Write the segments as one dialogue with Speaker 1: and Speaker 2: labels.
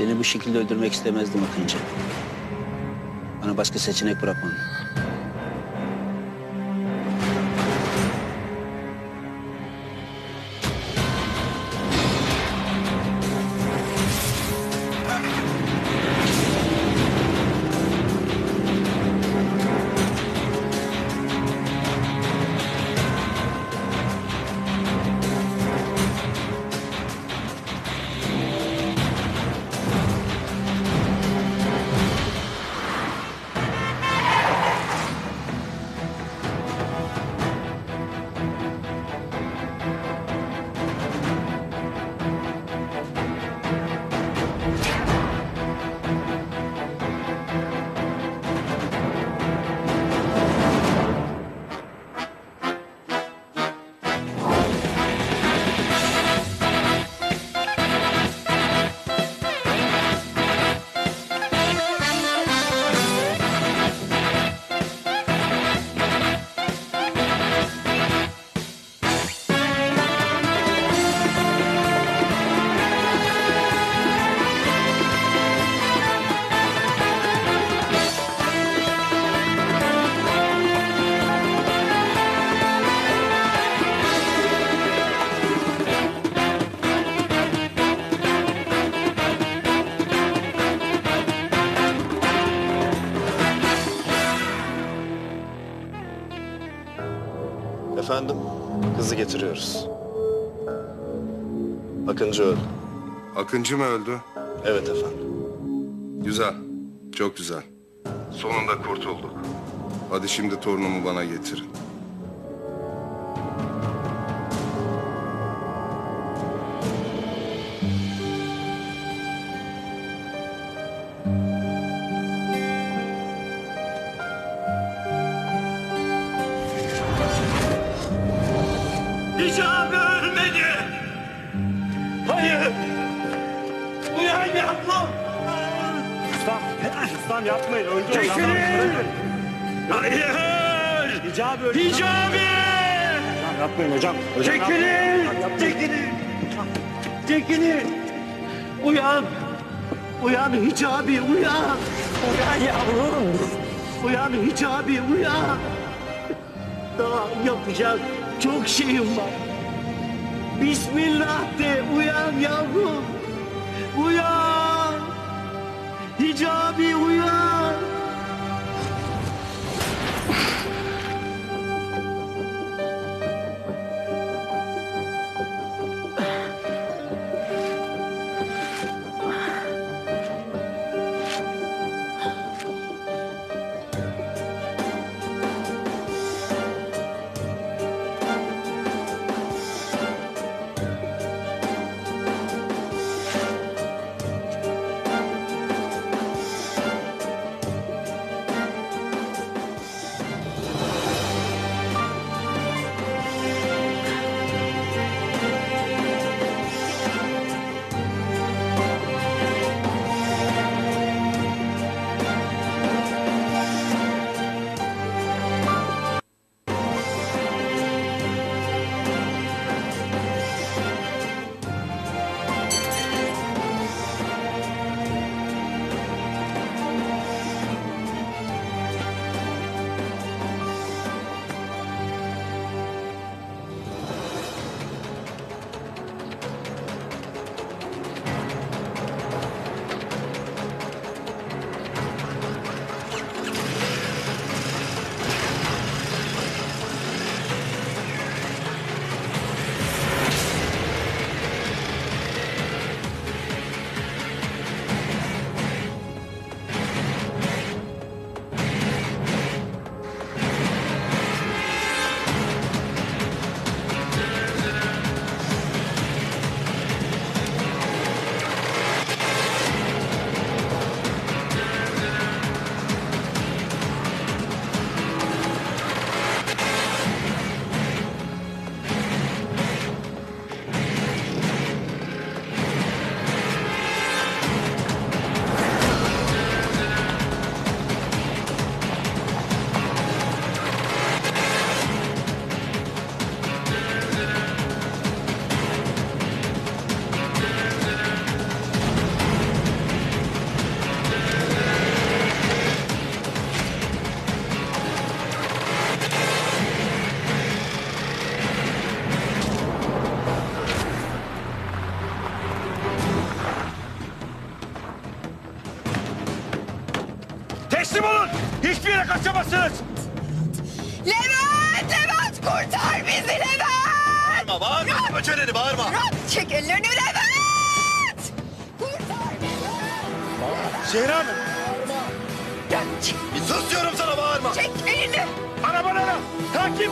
Speaker 1: Seni bu şekilde öldürmek istemezdim Akıncı. Bana başka seçenek bırakmadın.
Speaker 2: Kızı getiriyoruz. Akıncı öldü.
Speaker 3: Akıncı mı öldü?
Speaker 2: Evet efendim.
Speaker 3: Güzel. Çok güzel. Sonunda kurtulduk. Hadi şimdi torunumu bana getirin.
Speaker 4: Ustam yapmayın. Öldü o,
Speaker 5: Çekilin.
Speaker 4: yapmayın.
Speaker 5: Hayır.
Speaker 4: Hicabi öldü.
Speaker 5: Hicabi.
Speaker 4: Hocam yapmayın hocam. hocam
Speaker 5: Çekilin.
Speaker 4: Hocam.
Speaker 5: Çekilin. Çekilin. Uyan. Uyan Hicabi uyan. Uyan yavrum. Uyan Hicabi uyan. Daha yapacak çok şeyim var. Bismillah de uyan yavrum. Uyan. Hicabi uyan.
Speaker 6: Levent!
Speaker 7: Şehri Hanım.
Speaker 6: Çek,
Speaker 8: Bir sus diyorum sana bağırma.
Speaker 6: çek elini!
Speaker 7: Arabalara. Takip.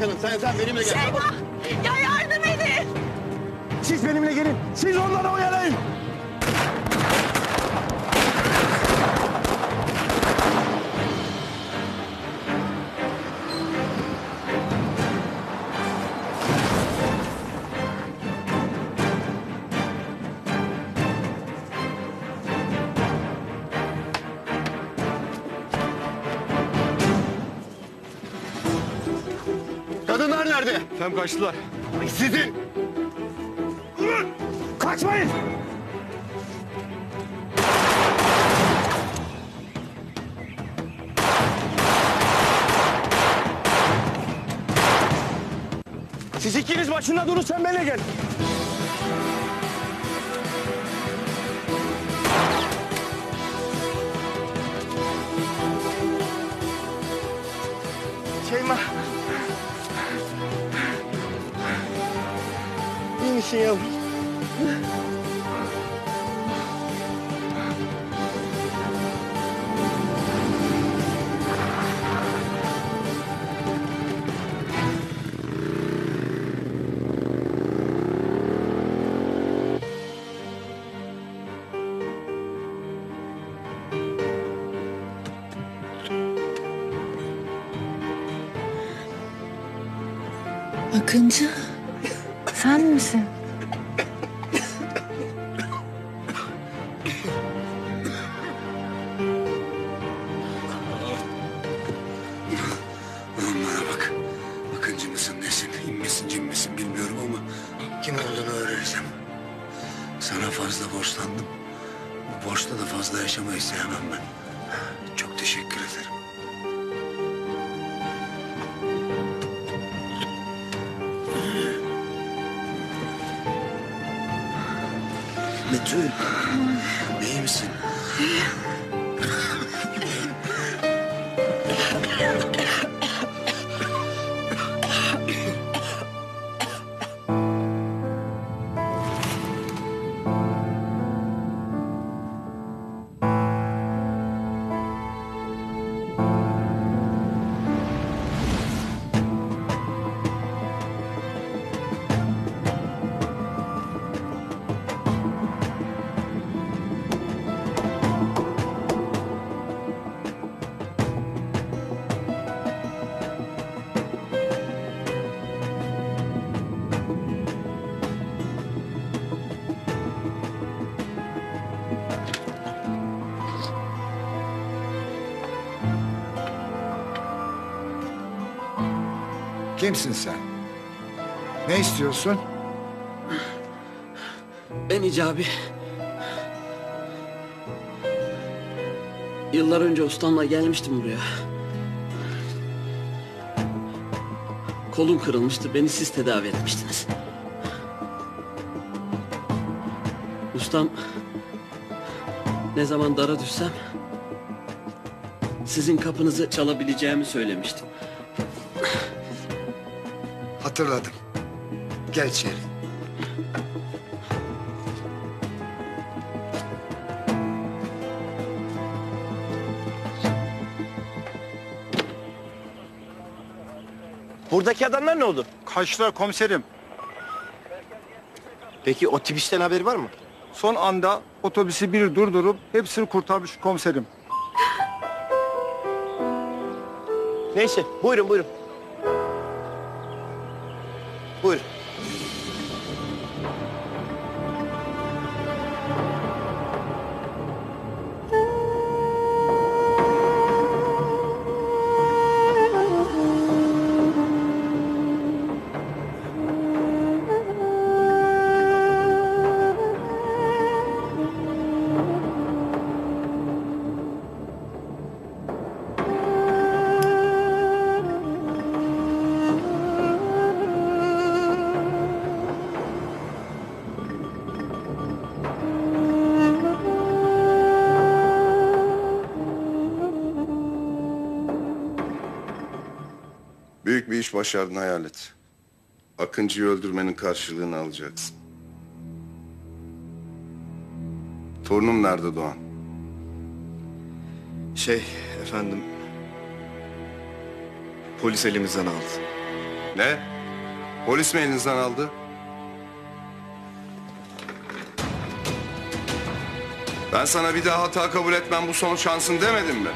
Speaker 8: Burada kalın. Sen sen benimle gel.
Speaker 6: Şeyma! Ya yardım edin!
Speaker 7: Siz benimle gelin. Siz onları oyalayın.
Speaker 8: Kadınlar nerede?
Speaker 7: Hem kaçtılar.
Speaker 8: Sizin.
Speaker 7: Kaçmayın. Siz ikiniz başında durun sen benimle gel. Misin yavrum?
Speaker 9: Akıncı. Sen misin?
Speaker 10: Ederim. Betül. İyi misin?
Speaker 11: Kimsin sen? Ne istiyorsun?
Speaker 12: Ben Hicabi. Yıllar önce ustamla gelmiştim buraya.
Speaker 5: kolum kırılmıştı. Beni siz tedavi etmiştiniz. Ustam ne zaman dara düşsem sizin kapınızı çalabileceğimi söylemiştim.
Speaker 11: Hatırladım. Gel içeri.
Speaker 2: Buradaki adamlar ne oldu?
Speaker 4: Kaçtılar komiserim.
Speaker 2: Peki o tipisten haberi var mı?
Speaker 4: Son anda otobüsü bir durdurup hepsini kurtarmış komiserim.
Speaker 2: Neyse buyurun buyurun. Buyurun.
Speaker 3: İş başardın hayalet. Akıncı'yı öldürmenin karşılığını alacaksın. Torunum nerede Doğan?
Speaker 2: Şey efendim. Polis elimizden aldı.
Speaker 3: Ne? Polis mi elinizden aldı? Ben sana bir daha hata kabul etmem bu son şansın demedim mi?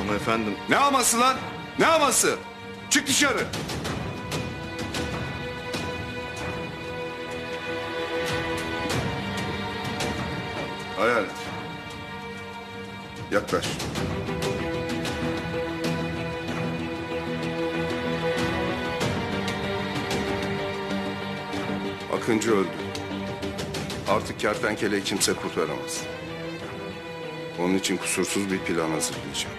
Speaker 2: Ama efendim
Speaker 3: Ne aması lan? Ne aması? Çık dışarı. Hayalet. Yaklaş. Akıncı öldü. Artık kertenkeleyi kimse kurtaramaz. Onun için kusursuz bir plan hazırlayacağım.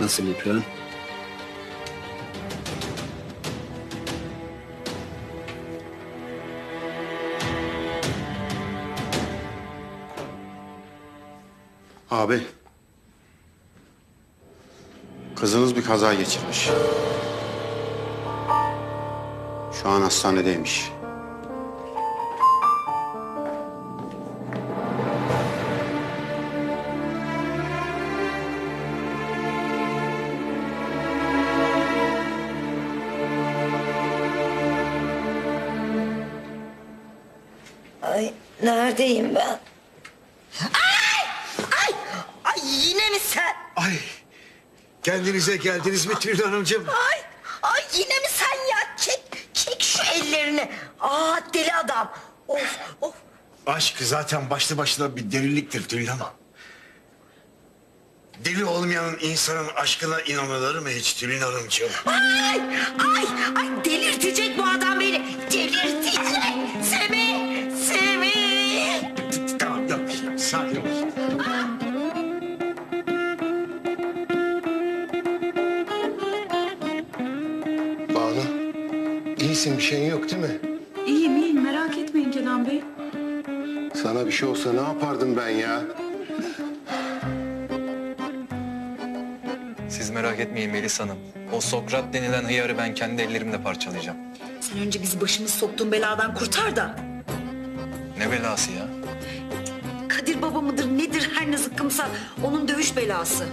Speaker 1: Nasıl bir plan?
Speaker 13: Abi. Kızınız bir kaza geçirmiş. Şu an hastanedeymiş.
Speaker 6: Ay neredeyim ben? Ay! Ay! Ay yine mi sen?
Speaker 9: Ay kendinize geldiniz mi Tülin Hanımcığım?
Speaker 6: Ay! Ay yine mi sen ya? Çek, çek şu ellerini. Aa deli adam. Of of.
Speaker 9: Aşk zaten başlı başına bir deliliktir Tülin Hanım. Deli olmayan insanın aşkına inanılır mı hiç Tülin Hanımcığım?
Speaker 6: Ay! Ay! Ay delirtecek bu adam beni. Delirtecek.
Speaker 2: İyisin bir şeyin yok değil mi?
Speaker 14: İyiyim iyiyim merak etmeyin Kenan Bey.
Speaker 2: Sana bir şey olsa ne yapardım ben ya?
Speaker 15: Siz merak etmeyin Melis Hanım. O Sokrat denilen hıyarı ben kendi ellerimle parçalayacağım.
Speaker 6: Sen önce bizi başımız soktuğun beladan kurtar da.
Speaker 15: Ne belası ya?
Speaker 6: Kadir baba mıdır nedir her ne zıkkımsa onun dövüş belası.